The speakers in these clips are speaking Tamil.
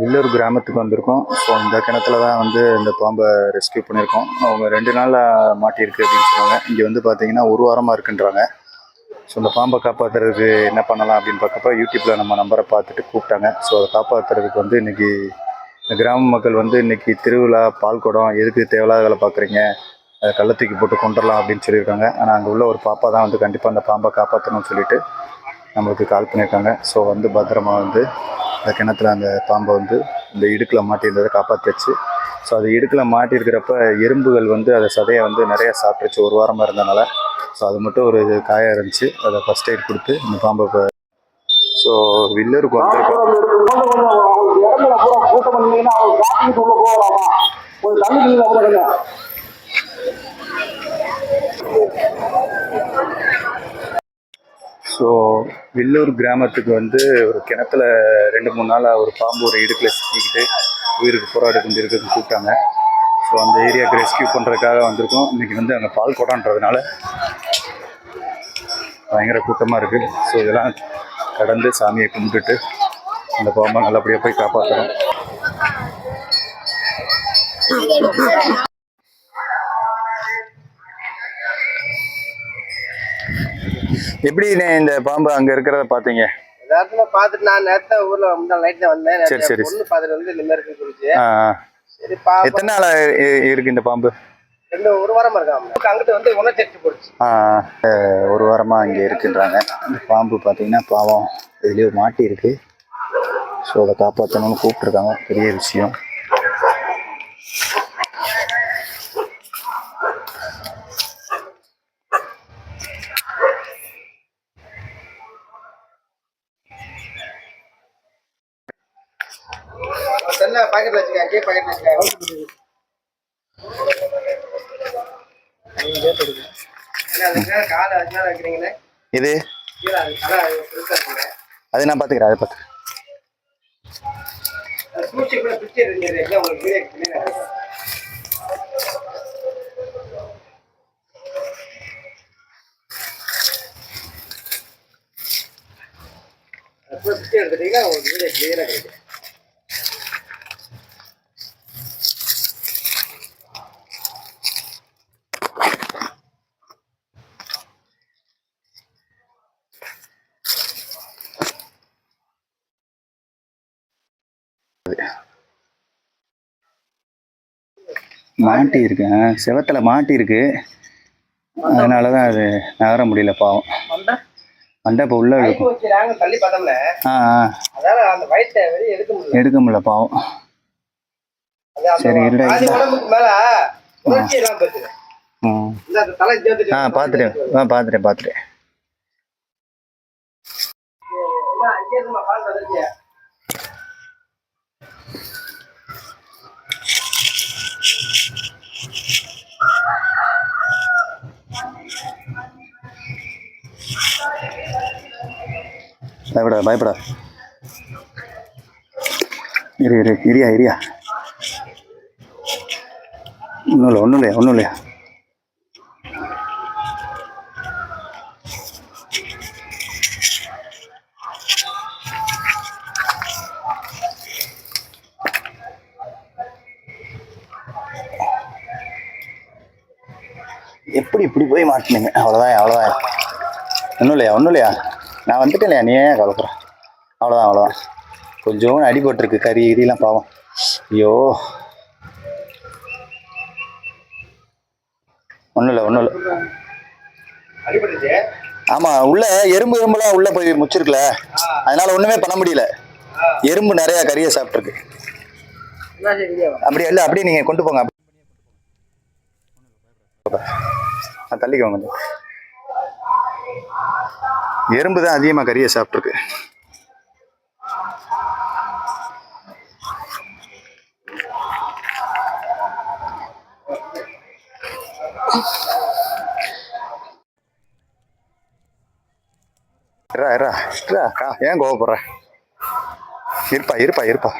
வில்லூர் கிராமத்துக்கு வந்திருக்கோம். ஸோ இந்த கிணத்துல தான் வந்து இந்த பாம்பை ரெஸ்க்யூ பண்ணியிருக்கோம். அவங்க ரெண்டு நாளில் மாட்டியிருக்கு அப்படின்னு சொன்னாங்க இங்கே வந்து பார்த்தீங்கன்னா ஒரு வாரமாக இருக்குன்றாங்க. ஸோ இந்த பாம்பை காப்பாற்றுறதுக்கு என்ன பண்ணலாம் அப்படின்னு பார்க்கப்ப யூடியூப்பில் நம்ம நம்பரை பார்த்துட்டு கூப்பிட்டாங்க. ஸோ அதை காப்பாற்றுறதுக்கு வந்து இன்றைக்கி இந்த கிராம மக்கள் வந்து இன்றைக்கி திருவிழா பால் குடம் எதுக்கு தேவையில்லாத வேலை பார்க்குறீங்க அதை கள்ளத்தூக்கி போட்டு கொண்டுடலாம் அப்படின்னு சொல்லியிருக்காங்க. ஆனால் அங்கே உள்ள ஒரு பாப்பா தான் வந்து கண்டிப்பாக அந்த பாம்பை காப்பாற்றணும்னு சொல்லிட்டு நம்மளுக்கு கால் பண்ணியிருக்காங்க. ஸோ வந்து பத்திரமா வந்து அந்த கிணத்துல அந்த பாம்பை வந்து இந்த இடுக்கில் மாட்டியிருந்ததை காப்பாற்றிச்சு ஸோ அது இடுக்கில் மாட்டியிருக்கிறப்ப எறும்புகள் வந்து அதை சதையை வந்து நிறைய சாப்பிட்டுச்சு ஒரு வாரமாக இருந்தனால. ஸோ அது மட்டும் ஒரு காயம் இருந்துச்சு. அதை ஃபஸ்ட் எய்ட் கொடுத்து இந்த பாம்பை இப்போ ஸோ வில்லூருக்கு வந்திருக்கோம் ஸோ வில்லூர் கிராமத்துக்கு வந்து ஒரு கிணத்துல ரெண்டு மூணு நாளாக ஒரு பாம்பு ஒரு இடுக்கில் சிக்கிக்கிட்டு உயிருக்கு போராடி கொண்டு இருக்கிறது கூப்பிட்டாங்க ஸோ அந்த ஏரியாவுக்கு ரெஸ்கியூ பண்ணுறதுக்காக வந்திருக்கோம். இன்றைக்கி வந்து அங்கே பால் கொடான்றதுனால பயங்கர கூட்டமாக இருக்குது ஸோ இதெல்லாம் கடந்து சாமியை கும்பிட்டுட்டு அந்த பாம்பை நல்லபடியாக போய் காப்பாற்றணும் எப்படி இந்த பாம்பு அங்கே இருக்கிறத பார்த்தீங்க நேரத்துல பாத்துட்டு நான் நேரத்தை ஊர்ல முந்தா நைட்ல வந்தேன். சரி, சரி. பொண்ணு பாத்துட்டு வந்து இந்த மாதிரி இருக்கு சொல்லிச்சு ஆ ஆ. சரி எத்தனை நாளாக இருக்குது இந்த பாம்பு? ரெண்டு ஒரு வாரமா இருக்காம அங்கிட்டு வந்து உணர்ச்சி போடுச்சு ஒரு வாரமாக இங்கே இருக்குன்றாங்க. இந்த பாம்பு பார்த்தீங்கன்னா பாவம் இதுலேயே மாட்டி இருக்கு. ஸோ அதை காப்பாற்றணும்னு கூப்பிட்ருக்காங்க பெரிய விஷயம். பாக்கெட்ல வச்சுக்க கே பாக்கெட்ல வச்சுக்க இது? கீழே அது நான் பார்த்துக்கிறேன் அதை பிடிச்சி எடுத்துட்டீங்கன்னா உங்களுக்கு கிளியராக கிடைக்கும் மாட்டி இருக்கு. ஆ, செவத்துல மாட்டி இருக்கு. அதனால தான் அது நகர முடியல பாவம். வந்தா இப்போ உள்ள இருக்கும் பார்த்தோம்ல. ஆ எடுக்க முடியல. பாவம். சரி, இருடா, ஆ. பார்த்துட்டேன் ஆ. பார்த்துட்டேன் பார்த்துட்டேன் பயப்படாத பயப்படாத. இரு இரு இரியா இரியா. ஒன்றும் இல்லை ஒன்றும் இல்லையா ஒன்றும் இல்லையா? எப்படி இப்படி போய் மாட்டினீங்க? அவ்வளோதான் அவ்வளோதான் ஒன்றும் இல்லையா ஒன்றும் இல்லையா? நான் வந்துட்டேன் இல்லையா? நீ ஏன் கவலைப்படுறேன் அவ்வளோதான் அவ்வளோதான் கொஞ்சம் அடிபட்டிருக்கு கறி கிரிலாம் பாவம். ஐயோ. ஒன்றும் இல்லை ஒன்றும் இல்லை. ஆமாம் உள்ள எறும்பு எறும்புலாம் உள்ளே போய் முச்சிருக்குல. அதனால ஒன்றுமே பண்ண முடியல. எறும்பு நிறையா கறியை சாப்பிட்ருக்கு என்ன செய்ய அப்படி இல்லை அப்படியே நீங்கள் கொண்டு போங்க. நான் தள்ளிக்கோங்க கொஞ்சம். எறும்பு தான் அதிகமாக கறியை சாப்பிட்ருக்கு கா ஏன் கோவப்படுற? இருப்பா இருப்பா இருப்பா.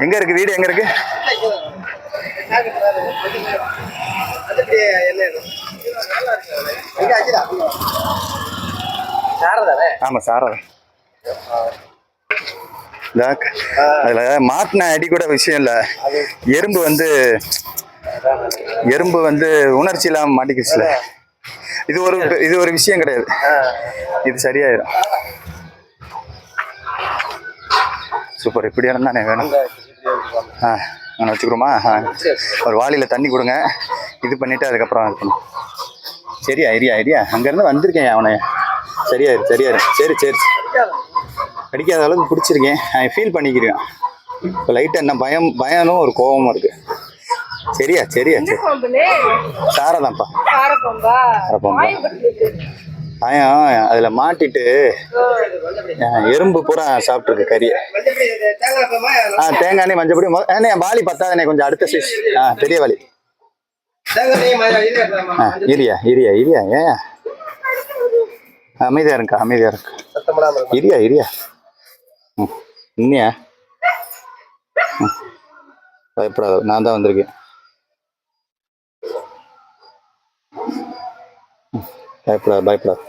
எங்க இருக்கு வீடு? எங்க இருக்கு? அதுக்கு என்ன இது? இங்க ஆச்சுடா. சாரதானே? ஆமா சாரா இந்த அதுல மாட்டின அடி கூட விஷயம் இல்ல. எறும்பு வந்து எறும்பு வந்து உணர்ச்சி இல்லாம மாட்டிக்கிச்சுல. இது ஒரு இது ஒரு விஷயம் கிடையாது. இது சரியாயிரும். சூப்பர் இப்படி இடம் தானே வேணும் ஆ நான் வச்சுக்கிறோமா? ஒரு வாளியில் தண்ணி கொடுங்க. இது பண்ணிவிட்டு அதுக்கப்புறம் இது பண்ணும் சரியா ஐடியா ஐடியா. அங்கேருந்து வந்திருக்கேன் அவனை. சரியாயிரு சரியாயிரு சரி சரி அடிக்காத அளவுக்கு பிடிச்சிருக்கேன். ஃபீல் பண்ணிக்கிறேன். இப்போ லைட்டாக என்ன பயம் பயனும் ஒரு கோபமும் இருக்கு. சரியா சரியா சரி. சாரதான்ப்பா. பயம் அதில் மாட்டிட்டு எறும்பு பூரா சாப்பிட்ருக்கு கறியை. ஆ தேங்காய் மஞ்சள் பொடி அண்ணே வாளி பத்தாதண்ணே கொஞ்சம் அடுத்த சைஸ் ஆ பெரிய ஆ இரியா இரியா இரியா ஏன் அமைதியா இருக்கா அமைதியா இருக்கு இரியா இரியா. ம் இன்னியா? பயப்படாத நான் தான் வந்திருக்கேன். பயப்படாத பயப்படாத.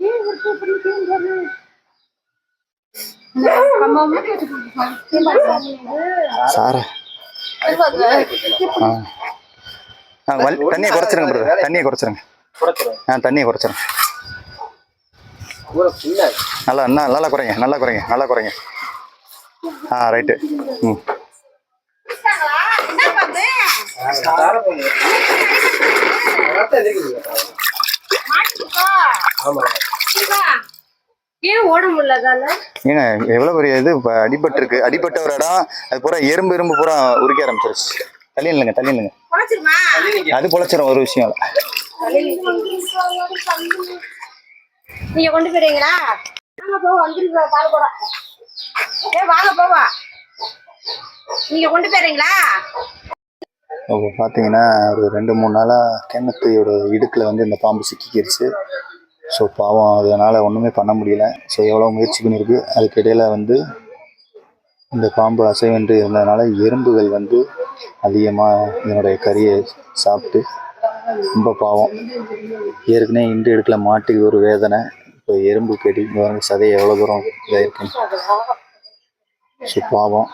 பயப்படாத சாரா. ஆ. ஆ தண்ணியை குறைச்சிருங்க பிரதர் தண்ணியை குறைச்சிருங்க. ஆ தண்ணியை குறைச்சிருங்க. நல்லா நல்லா நல்லா குறைங்க நல்லா குறைங்க நல்லா குறைங்க. ஆ ரைட்டு ம். ஏன் ஓட ஏங்க பெரிய இது இப்போ அடிபட்ட ஒரு இடம் அது பூரா எறும்பு எறும்பு பூரா உரிக்க ஆரம்பிச்சிருச்சு. தள்ளி இல்லைங்க தள்ளி இல்லைங்க அது பொழைச்சிரும் ஒரு விஷயம் நீங்க கொண்டு போறீங்களா வாங்க போ வந்துருக்கா பால் கூட ஏ வாங்க போவா. நீங்க கொண்டு போறீங்களா இப்போ பார்த்தீங்கன்னா ஒரு ரெண்டு மூணு நாளாக கிணத்தையோட இடுக்கில் வந்து இந்த பாம்பு சிக்கிக்கிருச்சு. ஸோ பாவம் அதனால் ஒன்றுமே பண்ண முடியல. ஸோ எவ்வளோ முயற்சி பண்ணியிருக்கு அதுக்கிடையில் வந்து இந்த பாம்பு அசைவென்று இருந்ததுனால எறும்புகள் வந்து அதிகமாக இதனுடைய கறியை சாப்பிட்டு ரொம்ப பாவம். ஏற்கனவே இண்டு எடுக்கல மாட்டுக்கு ஒரு வேதனை. இப்போ எறும்பு கடி இங்க சதை எவ்வளோ தூரம் இதாயிருக்குன்னு ஸோ பாவம்.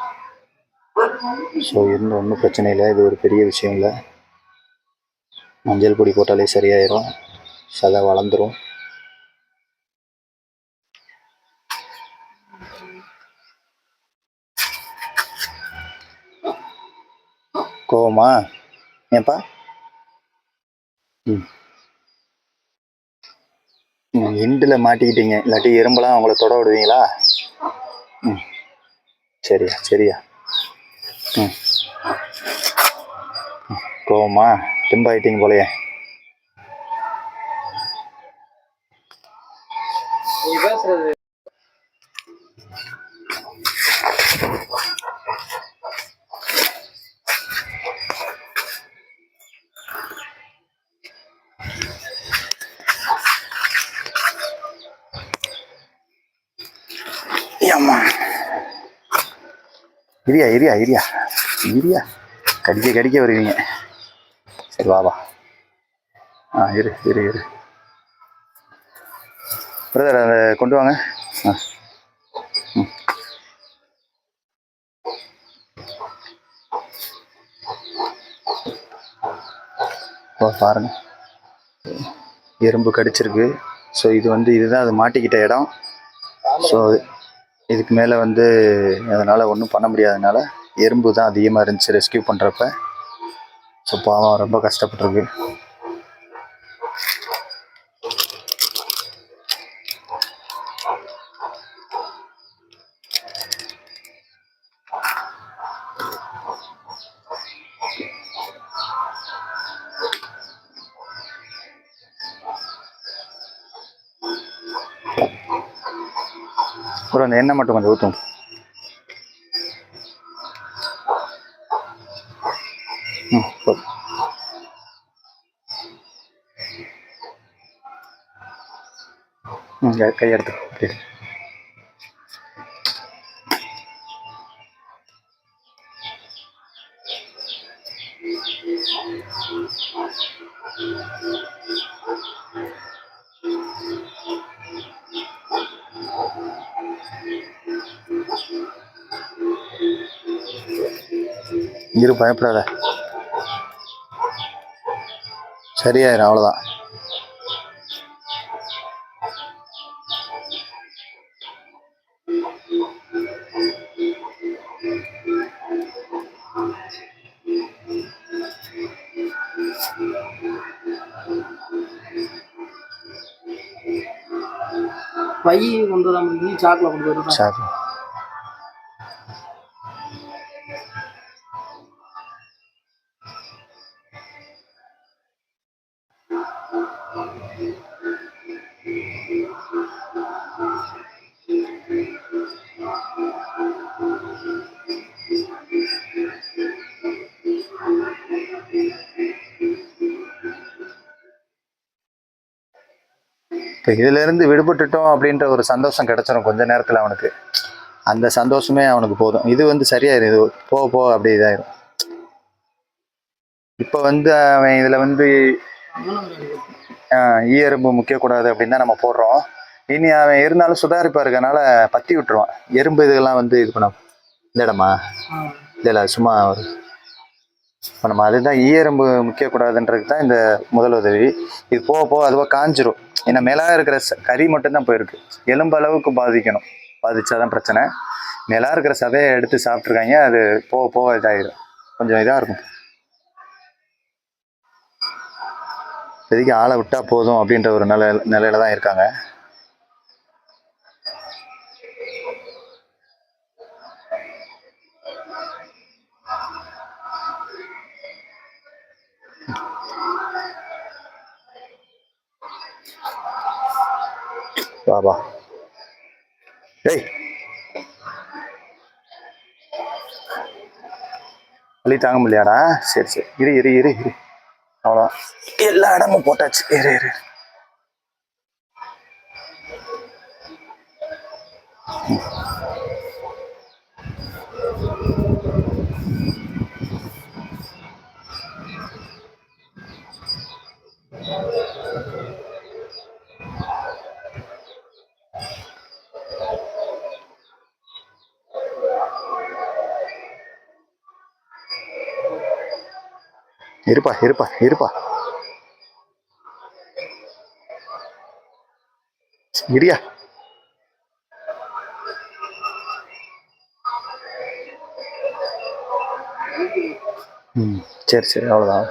ஸோ இருந்த ஒன்றும் பிரச்சனை இல்லை. இது ஒரு பெரிய விஷயம் இல்லை. மஞ்சள் பொடி போட்டாலே சரியாயிரும். சதை வளர்ந்துடும் கோவமா ஏப்பா ம். எண்டில் மாட்டிக்கிட்டீங்க. இல்லாட்டி எறும்பெல்லாம் அவங்கள தொட விடுவீங்களா? ம். சரியா சரியா. ம். ம். திம்பாயிட்டீங்க போலையே. போலயே இரியா இரியா இரியா. இரியா கடிக்க கடிக்க வருவீங்க. சரி வாபா ஆ இரு இரு இரு. பிரதர் அதை கொண்டு வாங்க. ஆ. ம். ஓ பாருங்க. எறும்பு கடிச்சிருக்கு. ஸோ இது வந்து இதுதான் அது மாட்டிக்கிட்ட இடம். ஸோ இதுக்கு மேலே வந்து அதனால் ஒன்றும் பண்ண முடியாதனால எறும்பு தான் அதிகமாக இருந்துச்சு. ரெஸ்கியூ பண்ணுறப்ப ஸோ பாவம் ரொம்ப கஷ்டப்பட்டிருக்கு. அப்புறம் அந்த எண்ணெய் மட்டும் கொஞ்சம் ஊற்றும் ம் போதும். ம் கை- கை எடுத்து அப்படி you. இரு பயப்படாத. சரியாயிரும் அவ்வளோதான் பை கொண்டு வராம நீ சாக்கில் கொண்டு வருவேன் சரி இப்போ இதுல இருந்து விடுபட்டுட்டோம் அப்படின்ற ஒரு சந்தோஷம் கிடைச்சிரும் கொஞ்ச நேரத்துல அவனுக்கு. அந்த சந்தோஷமே அவனுக்கு போதும். இது வந்து சரியாயிரும். இது போக போக அப்படி இதாயிரும். இப்போ வந்து அவன் இதுல வந்து ஆஹ், ஈ எறும்பு முக்கியக்கூடாது அப்படின்னு தான் நம்ம போடுறோம். இனி அவன் இருந்தாலும் சுதாரிப்பா இருக்கனால பத்தி விட்டுருவான். எறும்பு இதுகெல்லாம் வந்து இது பண்ண இந்த இடமா? இல்லை இல்லை சும்மா ஒரு இப்போ நம்ம அதுதான் ஈயரம்பு முக்கியக்கூடாதுன்றது தான் இந்த முதல் உதவி இது போக போக அதுவாக காஞ்சிரும். ஏன்னா மேலாக இருக்கிற ச- கறி மட்டும்தான் போயிருக்கு. எலும்பு அளவுக்கு பாதிக்கணும். பாதிச்சாதான் பிரச்சனை. மேலாக இருக்கிற சதையை எடுத்து சாப்பிட்ருக்காங்க அது போக போக இதாகிடும் கொஞ்சம் இதாக இருக்கும். இப்போதைக்கு ஆளை விட்டால் போதும் அப்படின்ற ஒரு நிலை நிலையில தான் இருக்காங்க. வழி தாங்க முடியாடா சரி சரி. இரு இரு இரு இரு. அவ்வளோ எல்லா இடமும் போட்டாச்சு. இரு இரு. இருப்பா இருப்பா இருப்பா. இரியா ம் சரி சரி அவ்வளோதான்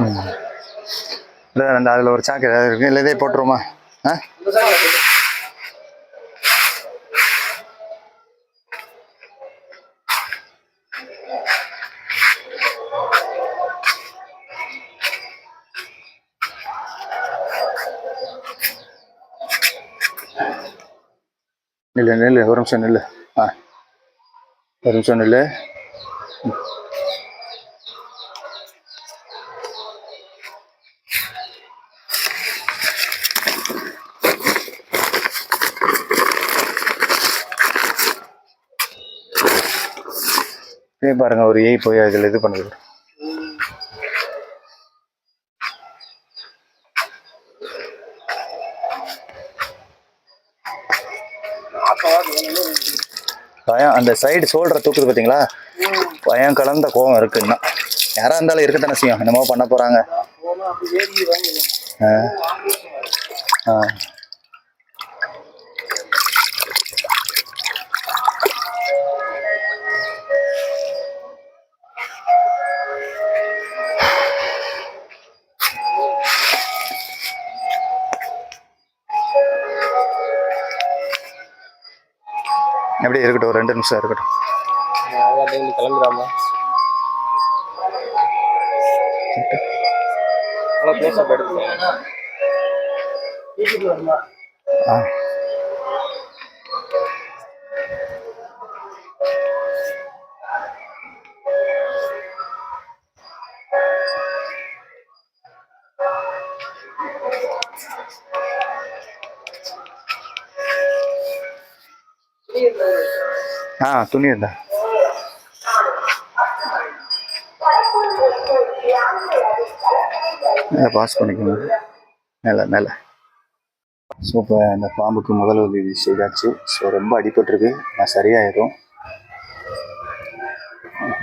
ம். இல்லை அந்த அதில் ஒரு சாக்கு ஏதாவது இருக்கு. இல்லை இதே போட்டுருவோமா? ஆ? நில்லு நில்லு ஒரு நிமிஷம் நில்லு. ஆ. ஒரு நிமிஷம் நில்லு. இதே பாருங்க ஒரு ஏய் போய் அதில் இது பண்ணுது. பயம் அந்த சைடு சோல்டரை தூக்குது பார்த்தீங்களா பயம் கலந்த கோவம் இருக்குன்னா யாராக இருந்தாலும் இருக்க தானே செய்யும் என்னமோ பண்ண போகிறாங்க ஆ. ஆ. அப்படியே இருக்கட்டும் ஒரு ரெண்டு நிமிஷம் இருக்கட்டும். கிளம்புறாமா க்ளோஸ் அப் எடுத்துக்கலாம் ஆ. ஆ துணி இருந்தா மேலே பாஸ் பண்ணிக்கணும் மேலே மேலே. ஸோ இப்போ அந்த பாம்புக்கு முதல் உதவி செய்தாச்சு. ஸோ ரொம்ப அடிபட்டிருக்கு. நான் சரியாயிடும்.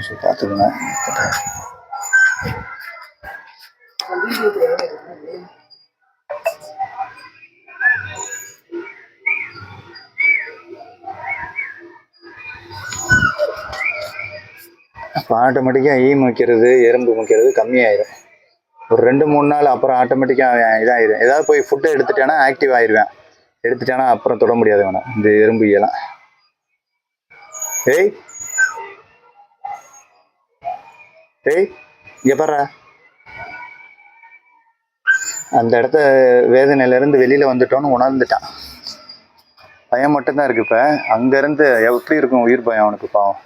ஸோ பார்த்துக்கோங்க. அப்போ ஆட்டோமேட்டிக்காக ஈ முக்கிறது எறும்பு முக்கிறது கம்மியாயிரும். ஒரு ரெண்டு மூணு நாள் அப்புறம் ஆட்டோமேட்டிக்காக இதாகிடும் ஏதாவது போய் ஃபுட்டை எடுத்துட்டேன்னா ஆக்டிவ் ஆயிடுவேன் எடுத்துட்டேன்னா அப்புறம் தொட முடியாது வேணாம் இந்த எறும்பு ஈயெல்லாம் ஏய். ஏய் இங்கே பாரு அந்த இடத்த வேதனையிலேருந்து வெளியில் வந்துட்டோன்னு உணர்ந்துட்டான். பயம் மட்டும்தான் இருக்கு இப்போ. அங்கேருந்து எப்படி இருக்கும் உயிர் பயம் அவனுக்கு பாவம்.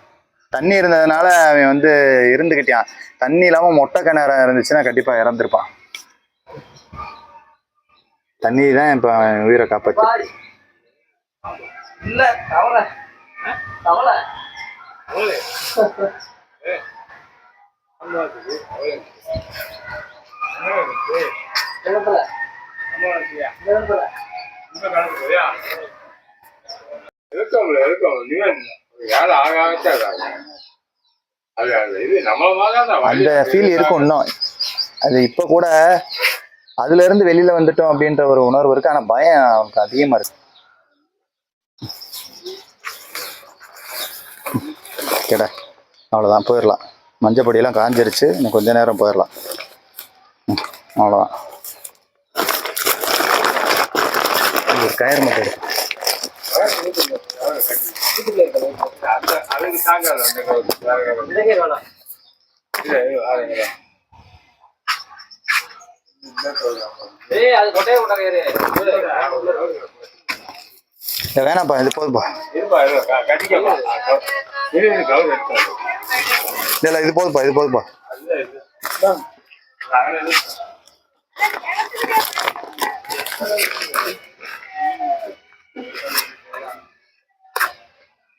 தண்ணி இருந்ததுனால அவன் வந்து இருந்துக்கிட்டான் தண்ணி இல்லாமல் மொட்டை கிணறு இருந்துச்சுன்னா கண்டிப்பாக இறந்துருப்பான். தண்ணி தான் இப்போ அவன் உயிரை காப்பாற்று இருக்கோம்ல இருக்கோம் நீங்க ஆக ஆகத்தான் அது இது அந்த ஃபீல் இருக்கும் இன்னும். அது இப்போ கூட அதுல இருந்து வெளியில வந்துட்டோம் அப்படின்ற ஒரு உணர்வு இருக்கு. ஆனா பயம் அவனுக்கு அதிகமா இருக்கு. கேட அவ்வளோதான் போயிடலாம். மஞ்சள் பொடியெல்லாம் காஞ்சிருச்சு. இன்னும் கொஞ்ச நேரம் போயிடலாம். அவ்வளோதான் ஒரு கயிறு மட்டும் அதுக்கு தாங்காது அந்த கவுரு. இது போதுப்பா இல்ல, இது போதுப்பா இது போதுப்பா